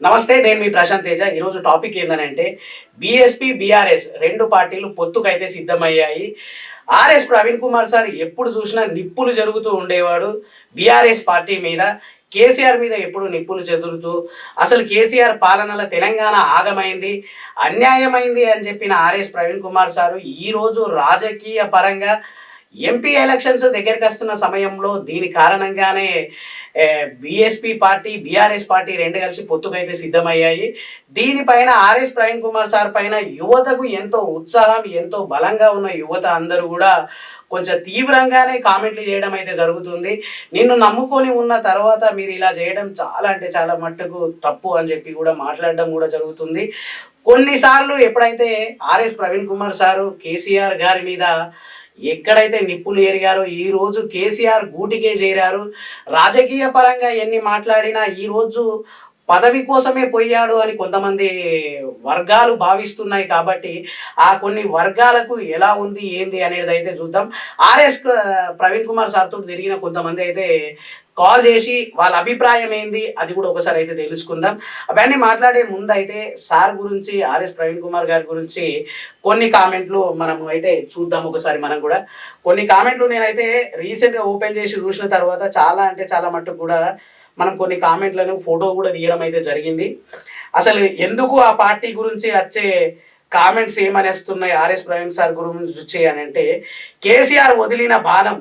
నమస్తే నేను మీ ప్రశాంత్ తేజ. ఈరోజు టాపిక్ ఏంటంటే బీఎస్పీ బీఆర్ఎస్ రెండు పార్టీలు పొత్తుకైతే సిద్ధమయ్యాయి. ఆర్ఎస్ ప్రవీణ్ కుమార్ సార్ ఎప్పుడు చూసినా నిప్పులు జరుగుతూ ఉండేవాడు బీఆర్ఎస్ పార్టీ మీద. కేసీఆర్ మీద ఎప్పుడు నిప్పులు చెదురుతూ అసలు కేసీఆర్ పాలనలో తెలంగాణ ఆగమైంది అన్యాయమైంది అని చెప్పిన ఆర్ఎస్ ప్రవీణ్ కుమార్ సారు ఈరోజు రాజకీయ పరంగా ఎంపీ ఎలక్షన్స్ దగ్గరికి వస్తున్న సమయంలో దీని కారణంగానే బీఎస్పీ పార్టీ బీఆర్ఎస్ పార్టీ రెండు కలిసి పొత్తుకైతే సిద్ధమయ్యాయి. దీనిపైన ఆర్ఎస్ ప్రవీణ్ కుమార్ సార్ పైన యువతకు ఎంతో ఉత్సాహం ఎంతో బలంగా ఉన్న యువత అందరూ కూడా కొంచెం తీవ్రంగానే కామెంట్లు చేయడం అయితే జరుగుతుంది. నిన్ను నమ్ముకొని ఉన్న తర్వాత మీరు ఇలా చేయడం చాలా అంటే చాలా మట్టుకు తప్పు అని చెప్పి కూడా మాట్లాడడం కూడా జరుగుతుంది. కొన్నిసార్లు ఎప్పుడైతే ఆర్ఎస్ ప్రవీణ్ కుమార్ సారు కేసీఆర్ గారి మీద ఎక్కడైతే నిప్పులు ఎరిగారో ఈ రోజు కేసీఆర్ గూటికే చేరారు. రాజకీయ పరంగా ఎన్ని మాట్లాడినా ఈ రోజు పదవి కోసమే పోయాడు అని కొంతమంది వర్గాలు భావిస్తున్నాయి కాబట్టి ఆ కొన్ని వర్గాలకు ఎలా ఉంది ఏంది అనేది అయితే చూద్దాం. ఆర్ఎస్ ప్రవీణ్ కుమార్ సార్తో తిరిగిన కొంతమంది అయితే కాల్ చేసి వాళ్ళ అభిప్రాయం ఏంది అది కూడా ఒకసారి అయితే తెలుసుకుందాం. అవన్నీ మాట్లాడే ముందు అయితే సార్ గురించి ఆర్ఎస్ ప్రవీణ్ కుమార్ గారి గురించి కొన్ని కామెంట్లు మనం అయితే చూద్దాం ఒకసారి మనం కూడా. కొన్ని కామెంట్లు నేనైతే రీసెంట్గా ఓపెన్ చేసి చూసిన తర్వాత చాలా అంటే చాలా మట్టుకు కూడా మనం కొన్ని కామెంట్లను ఫోటో కూడా తీయడం అయితే జరిగింది. అసలు ఎందుకు ఆ పార్టీ గురించి వచ్చే కామెంట్స్ ఏమనేస్తున్నాయి ఆర్ఎస్ ప్రవీణ్ సార్ గురించి వచ్చి అని అంటే కేసీఆర్ వదిలిన బాణం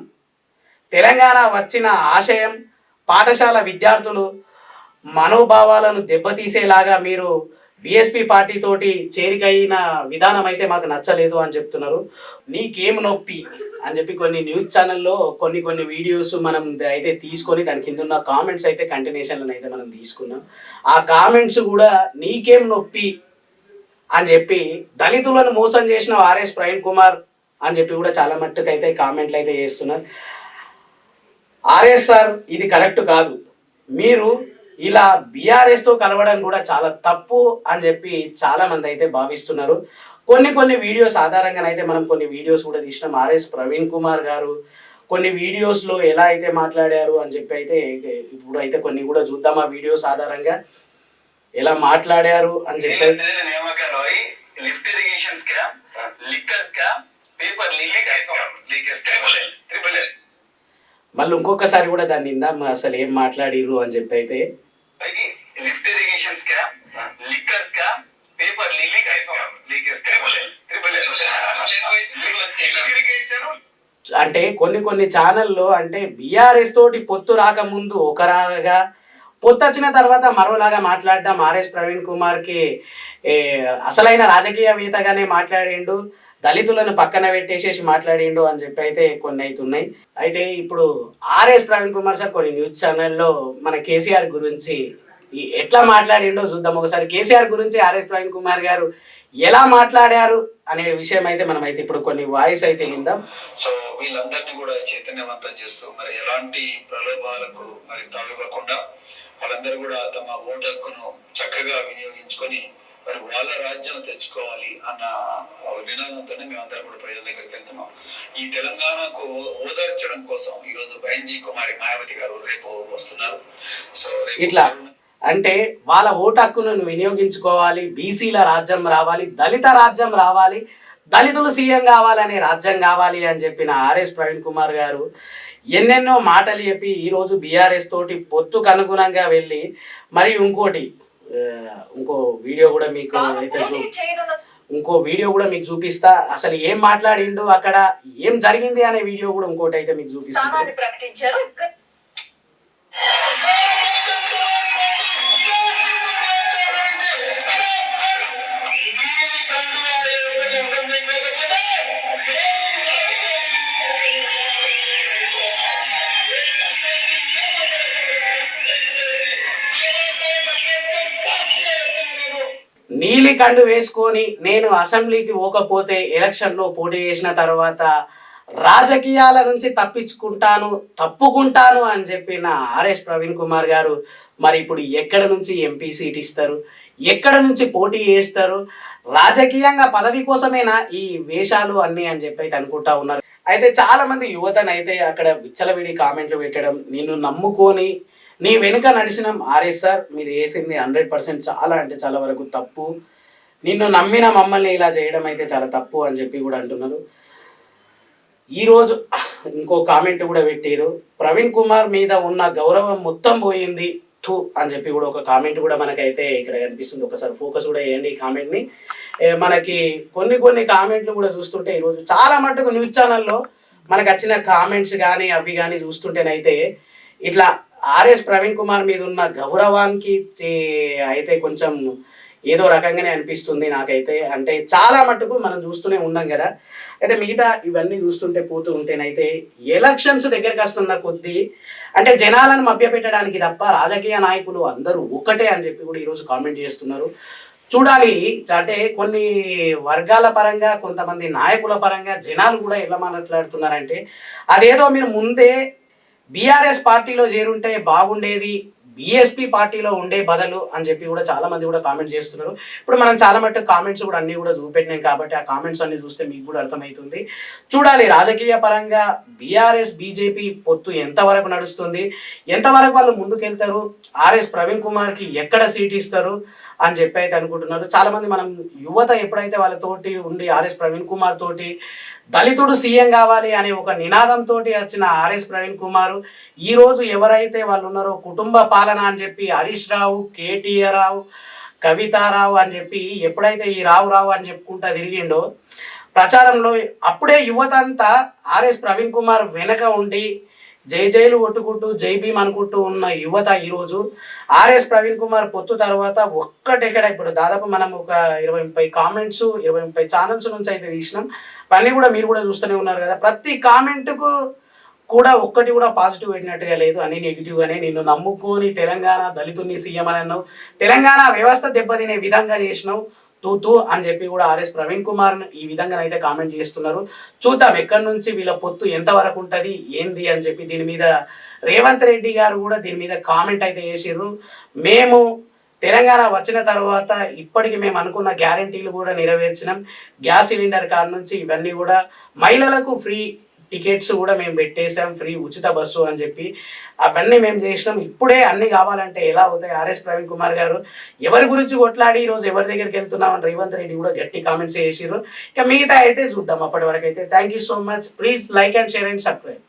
తెలంగాణ వచ్చిన ఆశయం పాఠశాల విద్యార్థులు మనోభావాలను దెబ్బతీసేలాగా మీరు బీఎస్పీ పార్టీతోటి చేరికైన విధానం అయితే మాకు నచ్చలేదు అని చెప్తున్నారు. నీకేం నొప్పి అని చెప్పి కొన్ని న్యూస్ ఛానల్లో కొన్ని కొన్ని వీడియోస్ మనం అయితే తీసుకొని దాని కింద ఉన్న కామెంట్స్ అయితే కంటిన్యూషన్లను అయితే మనం తీసుకున్నాం. ఆ కామెంట్స్ కూడా నీకేం నొప్పి అని చెప్పి దళితులను మోసం చేసిన ఆర్ఎస్ ప్రవీణ్ కుమార్ అని చెప్పి కూడా చాలా మట్టుకు అయితే కామెంట్లు అయితే చేస్తున్నారు. ఆర్ఎస్ఆర్ ఇది కరెక్ట్ కాదు. మీరు ఇలా బీఆర్ఎస్తో కలవడం కూడా చాలా తప్పు అని చెప్పి చాలామంది అయితే భావిస్తున్నారు. కొన్ని కొన్ని వీడియోస్ ఆధారంగానైతే మనం కొన్ని వీడియోస్ కూడా తీసినాం. ఆర్ఎస్ ప్రవీణ్ కుమార్ గారు కొన్ని వీడియోస్లో ఎలా అయితే మాట్లాడారు అని చెప్పి అయితే ఇప్పుడు అయితే కొన్ని కూడా చూద్దాం ఆ వీడియోస్ ఆధారంగా. ఎలా మాట్లాడారు అని చెప్పి మళ్ళీ ఇంకొకసారి కూడా దాన్ని ఇందాం అసలు ఏం మాట్లాడిర్రు అని చెప్పి అయితే lift irrigation scam liquor scam paper leak irrigation అంటే కొన్ని కొన్ని ఛానల్లో అంటే బీఆర్ఎస్ తోటి పొత్తు రాకముందు ఒకలాగా పొత్తు వచ్చిన తర్వాత మరోలాగా మాట్లాడడం ఆర్ఎస్ ప్రవీణ్ కుమార్కి ఏ, అసలైన రాజకీయవేత్తగానే మాట్లాడిండు. దళితులను పక్కన పెట్టేసేసి మాట్లాడిండు అని చెప్పి అయితే కొన్ని అయితే ఉన్నాయి. అయితే ఇప్పుడు ఆర్ఎస్ ప్రవీణ్ కుమార్ సార్ కొన్ని న్యూస్ ఛానల్లో మన కేసీఆర్ గురించి ఎట్లా మాట్లాడిండో చూద్దాం. ఒకసారి కేసీఆర్ గురించి ఆర్ఎస్ ప్రవీణ్ కుమార్ గారు ఎలా మాట్లాడారు అనే విషయం అయితే మనం అయితే ఇప్పుడు కొన్ని వాయిస్ అయితే విందాం. సో వీళ్ళందరినీ కూడా చైతన్యవంతం చేస్తూ మరి ఎలాంటి ప్రలోభాలకు మరి తావివ్వకుండా వాళ్ళందరూ కూడా తమ ఓటు హక్కును చక్కగా వినియోగించుకొని మరి వాళ్ళ రాజ్యం తెచ్చుకోవాలి అన్న నినాదంతోనే మేమందరం కూడా ప్రజల దగ్గరికి వెళ్తున్నాం. ఈ తెలంగాణకు ఓదార్చడం కోసం ఈ రోజు బైన్జీ కుమారి మాయావతి గారు రేపు వస్తున్నారు. సో ఇట్లా అంటే వాళ్ళ ఓటు హక్కును వినియోగించుకోవాలి బీసీల రాజ్యం రావాలి దళిత రాజ్యం రావాలి దళితులు సీఎం కావాలనే రాజ్యం కావాలి అని చెప్పిన ఆర్ఎస్ ప్రవీణ్ కుమార్ గారు ఎన్నెన్నో మాటలు చెప్పి ఈరోజు బీఆర్ఎస్ తోటి పొత్తుకు అనుగుణంగా వెళ్ళి మరి ఇంకోటి ఇంకో వీడియో కూడా మీకు అయితే ఇంకో వీడియో కూడా మీకు చూపిస్తా. అసలు ఏం మాట్లాడిండు అక్కడ ఏం జరిగింది అనే వీడియో కూడా ఇంకోటి అయితే మీకు చూపిస్తాను స్థానాన్ని నీలి కండు వేసుకొని నేను అసెంబ్లీకి పోకపోతే ఎలక్షన్లో పోటీ చేసిన తర్వాత రాజకీయాల నుంచి తప్పించుకుంటాను తప్పుకుంటాను అని చెప్పిన ఆర్ఎస్ ప్రవీణ్ కుమార్ గారు మరి ఇప్పుడు ఎక్కడ నుంచి ఎంపీ సీట్ ఇస్తారు ఎక్కడ నుంచి పోటీ చేస్తారు రాజకీయంగా పదవి కోసమేనా ఈ వేషాలు అన్నీ అని చెప్పి అయితే అనుకుంటా ఉన్నారు. అయితే చాలా మంది యువతనైతే అక్కడ విచ్చలవిడి కామెంట్లు పెట్టడం నిన్ను నమ్ముకొని నీ వెనుక నడిచిన ఆర్ఎస్ఆర్ మీరు వేసింది హండ్రెడ్ పర్సెంట్ చాలా అంటే చాలా వరకు తప్పు. నిన్ను నమ్మిన మమ్మల్ని ఇలా చేయడం అయితే చాలా తప్పు అని చెప్పి కూడా అంటున్నారు. ఈరోజు ఇంకో కామెంట్ కూడా పెట్టారు. ప్రవీణ్ కుమార్ మీద ఉన్న గౌరవం మొత్తం పోయింది థూ అని చెప్పి కూడా ఒక కామెంట్ కూడా మనకైతే ఇక్కడ కనిపిస్తుంది. ఒకసారి ఫోకస్ కూడా వేయండి ఈ కామెంట్ని మనకి కొన్ని కొన్ని కామెంట్లు కూడా చూస్తుంటే ఈరోజు చాలా మటుకు న్యూస్ ఛానల్లో మనకు వచ్చిన కామెంట్స్ కానీ అవి కానీ చూస్తుంటేనైతే ఇట్లా ఆర్ఎస్ ప్రవీణ్ కుమార్ మీద ఉన్న గౌరవానికి చే- అయితే కొంచెం ఏదో రకంగానే అనిపిస్తుంది నాకైతే. అంటే చాలా మటుకు మనం చూస్తూనే ఉన్నాం కదా. అయితే మిగతా ఇవన్నీ చూస్తుంటే పోతూ ఉంటేనైతే ఎలక్షన్స్ దగ్గరికి వస్తున్న కొద్దీ అంటే జనాలను మభ్యపెట్టడానికి తప్ప రాజకీయ నాయకులు అందరూ ఒకటే అని చెప్పి కూడా ఈరోజు కామెంట్ చేస్తున్నారు. చూడాలి. అంటే కొన్ని వర్గాల పరంగా కొంతమంది నాయకుల పరంగా జనాలు కూడా ఎలా మాట్లాడుతున్నారంటే అదేదో మీరు ముందే బీఆర్ఎస్ పార్టీలో చేరుంటే బాగుండేది. బీఎస్పీ పార్టీలో ఉండే బదులు అని చెప్పి కూడా చాలా మంది కూడా కామెంట్ చేస్తున్నారు. ఇప్పుడు మనం చాలా మట్టుకు కామెంట్స్ కూడా అన్ని కూడా చూపెట్టినాం కాబట్టి ఆ కామెంట్స్ అన్ని చూస్తే మీకు కూడా అర్థమవుతుంది చూడాలి రాజకీయ పరంగా బీఆర్ఎస్ బీజేపీ పొత్తు ఎంతవరకు నడుస్తుంది? ఎంతవరకు వాళ్ళు ముందుకెళ్తారు? ఆర్ఎస్ ప్రవీణ్ కుమార్కి ఎక్కడ సీట్ ఇస్తారు? అని చెప్పి అయితే అనుకుంటున్నారు. చాలా మంది మనం యువత ఎప్పుడైతే వాళ్ళతోటి ఉండి ఆర్ఎస్ ప్రవీణ్ కుమార్ తోటి దళితుడు సీఎం కావాలి అనే ఒక నినాదంతో వచ్చిన ఆర్ఎస్ ప్రవీణ్ కుమార్ ఈ రోజు ఎవరైతే వాళ్ళు ఉన్నారో కుటుంబ పాలన అని చెప్పి హరీష్ రావు కేటీఆర్ రావు కవితారావు అని చెప్పి ఎప్పుడైతే ఈ రావు రావు అని చెప్పుకుంటా తిరిగిండో ప్రచారంలో అప్పుడే యువత అంతా ఆర్ఎస్ ప్రవీణ్ కుమార్ వెనక ఉండి జై జైలు కొట్టుకుంటూ జై భీమ్ అనుకుంటూ ఉన్న యువత ఈరోజు ఆర్ఎస్ ప్రవీణ్ కుమార్ పొత్తు తర్వాత ఒక్కటెక్కడ ఇప్పుడు దాదాపు మనం ఒక ఇరవై ముప్పై కామెంట్స్ ఇరవై ముప్పై ఛానల్స్ నుంచి అయితే తీసినాం. అవన్నీ కూడా మీరు కూడా చూస్తూనే ఉన్నారు కదా. ప్రతి కామెంట్కు కూడా ఒక్కటి కూడా పాజిటివ్ పెట్టినట్టుగా లేదు. అన్ని నెగిటివ్ గానే నిన్ను నమ్ముకొని తెలంగాణ దళితుల్ని సీఎం అని అన్నావు. తెలంగాణ వ్యవస్థ దెబ్బతినే విధంగా చేసినావు. తూ తూ అని చెప్పి కూడా ఆర్ఎస్ ప్రవీణ్ కుమార్ ఈ విధంగా అయితే కామెంట్ చేస్తున్నారు. చూద్దాం ఎక్కడి నుంచి వీళ్ళ పొత్తు ఎంతవరకు ఉంటుంది ఏంది అని చెప్పి దీని మీద రేవంత్ రెడ్డి గారు కూడా దీని మీద కామెంట్ అయితే చేసిర్రు. మేము తెలంగాణ వచ్చిన తర్వాత ఇప్పటికి మేము అనుకున్న గ్యారంటీలు కూడా నెరవేర్చినాం. గ్యాస్ సిలిండర్ కాడ నుంచి ఇవన్నీ కూడా మహిళలకు ఫ్రీ టికెట్స్ కూడా మేము పెట్టేసాం ఫ్రీ ఉచిత బస్సు అని చెప్పి. అవన్నీ మేము చేసినాం. ఇప్పుడే అన్ని కావాలంటే ఎలా అవుతాయి ఆర్ఎస్ ప్రవీణ్ కుమార్ గారు ఎవరి గురించి కొట్లాడి ఈరోజు ఎవరి దగ్గరికి వెళ్తున్నామని రేవంత్ రెడ్డి కూడా గట్టి కామెంట్స్ చేసిరు ఇక మిగతా అయితే చూద్దాం అప్పటి వరకు అయితే. Thank you so much please like and share and subscribe